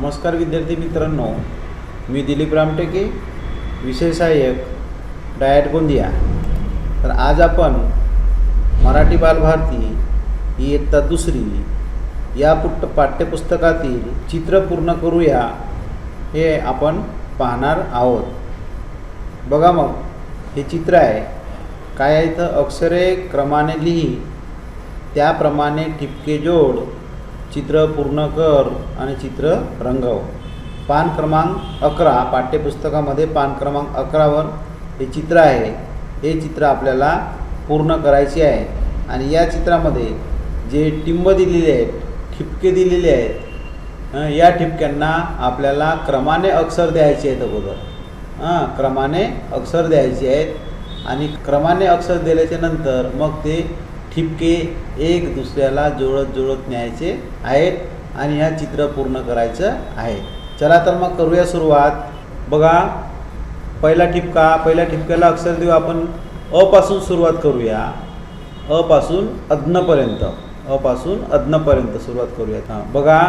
नमस्कार विद्यार्थी मित्रांनो मी दिलीप रामटेके विषय सहाय्यक डायट गोंदिया. तर आज आपण मराठी बालभारती ही इयत्ता दुसरी या पुट पाठ्यपुस्तकातील चित्र पूर्ण करूया हे आपण पाहणार आहोत. बघा मग हे चित्र आहे. काय आहे इथं? अक्षरे क्रमाने लिही. त्याप्रमाणे ठिपके जोड. चित्र पूर्ण कर आणि चित्र रंगव. पान क्रमांक अकरा पाठ्यपुस्तकामध्ये पान क्रमांक अकरावर हे चित्र आहे. हे चित्र आपल्याला पूर्ण करायचे आहे. आणि या चित्रामध्ये जे टिंब दिलेले आहेत ठिपके दिलेले आहेत या ठिपक्यांना आपल्याला क्रमाने अक्षर द्यायचे आहेत अगोदर. हां क्रमाने अक्षर द्यायचे आहेत. आणि क्रमाने अक्षर दिल्याच्या नंतर मग ते ठिपके एक दुसऱ्याला जुळत जुळत न्यायचे आहेत आणि ह्या चित्र पूर्ण करायचं आहे. चला तर मग करूया सुरुवात. बघा पहिला ठिपका पहिल्या ठिपक्याला अक्षर देऊ आपण. अ पासून सुरुवात करूया. अपासून अज्ञपर्यंत अपासून अज्ञपर्यंत सुरुवात करूयात हां बघा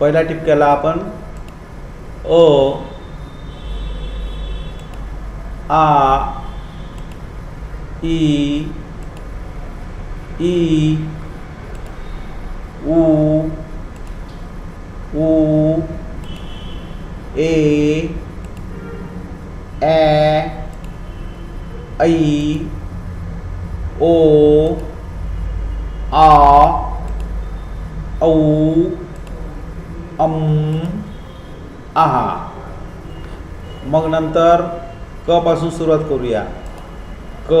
पहिल्या ठिपक्याला आपण अ आ ई ई उ उ ए ॲ ऐ ओ आ औ अम आहा मग नंतर क पासून सुरुवात करूया क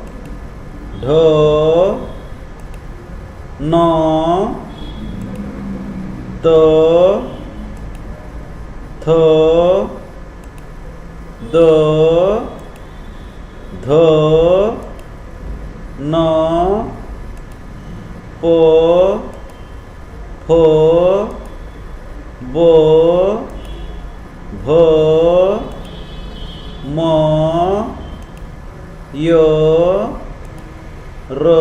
ढ न त थ द ध न प फ ब भ म य र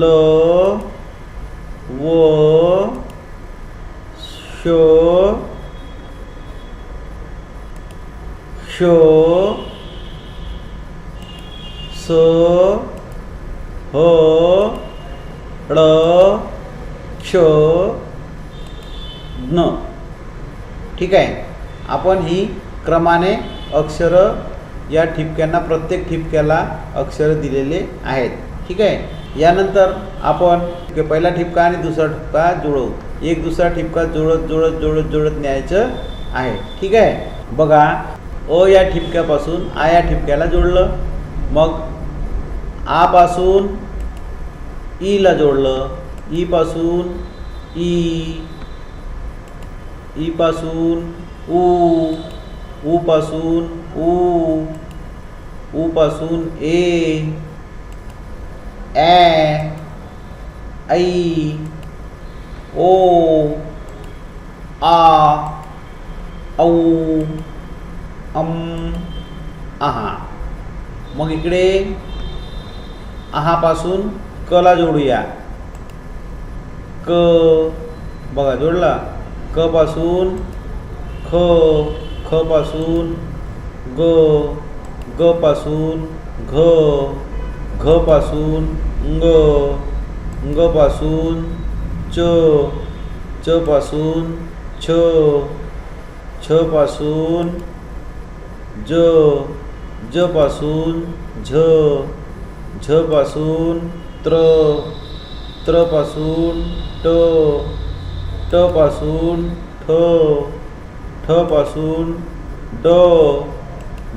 ल व श क्ष स ह ळ क्ष न ठीक आहे. आपण ही क्रमाने अक्षरं या ठिपक्यांना प्रत्येक ठिपक्याला अक्षर दिलेले आहेत. ठीक आहे? यानंतर आपण पहिला ठिपका आणि दुसरा ठिपका जुळवू. एक दुसरा ठिपका जुळत जुळत जुळत जुळत न्यायचं आहे. ठीक आहे? बघा अ या ठिपक्यापासून आ या ठिपक्याला जोडलं. मग आपासून ईला जोडलं. ई पासून ई ई पासून ऊ ऊपासून ऊ ऊ पासून ए ॲ ऐ ओ आ औ अम आहा. मग इकडे आहापासून कला जोडूया. क बघा जोडला. क पासून ख ख पासून ग ग पासून घ घ पासून ग ग पासून च च पासून छ छ पासून ज ज पासून झ झ पासून त्र त्रपासून ट ट पासून ठ ठ पासून ड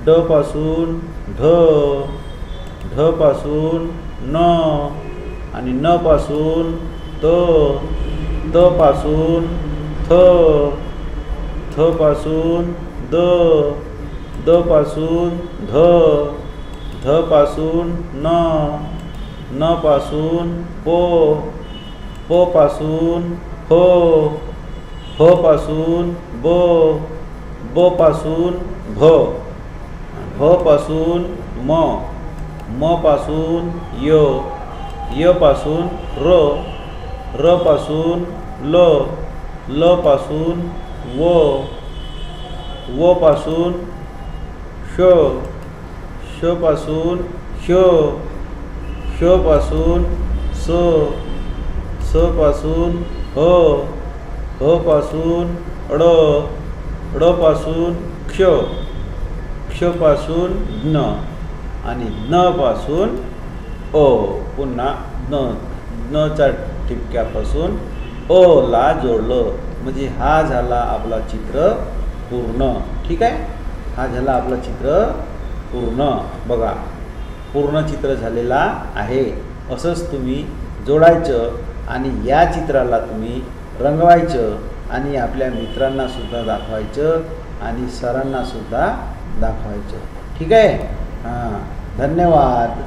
ड पासून ढ ढ पासून न आणि न पासून त त पासून थ थ पासून द द पासून ध ध पासून न न पासून पो प पासून फ फ पासून ब ब पासून भ. ह पासून म म पासून य य पासून र र पासून ल ल पासून व व पासून श श पासून श श पासून स स पासून ह ह पासून ड ड पासून क्ष. क्षपासून ज्ञ आणि न पासून अ पुन्हा ज्ञ नच्या ठिपक्यापासून अ ला जोडलं. म्हणजे हा झाला आपला चित्र पूर्ण. ठीक आहे? हा झाला आपला चित्र पूर्ण. बघा पूर्ण चित्र झालेला आहे. असंच तुम्ही जोडायचं आणि या चित्राला तुम्ही रंगवायचं आणि आपल्या मित्रांनासुद्धा दाखवायचं आणि सरांनासुद्धा दाखवायचं. ठीक आहे? हां. धन्यवाद.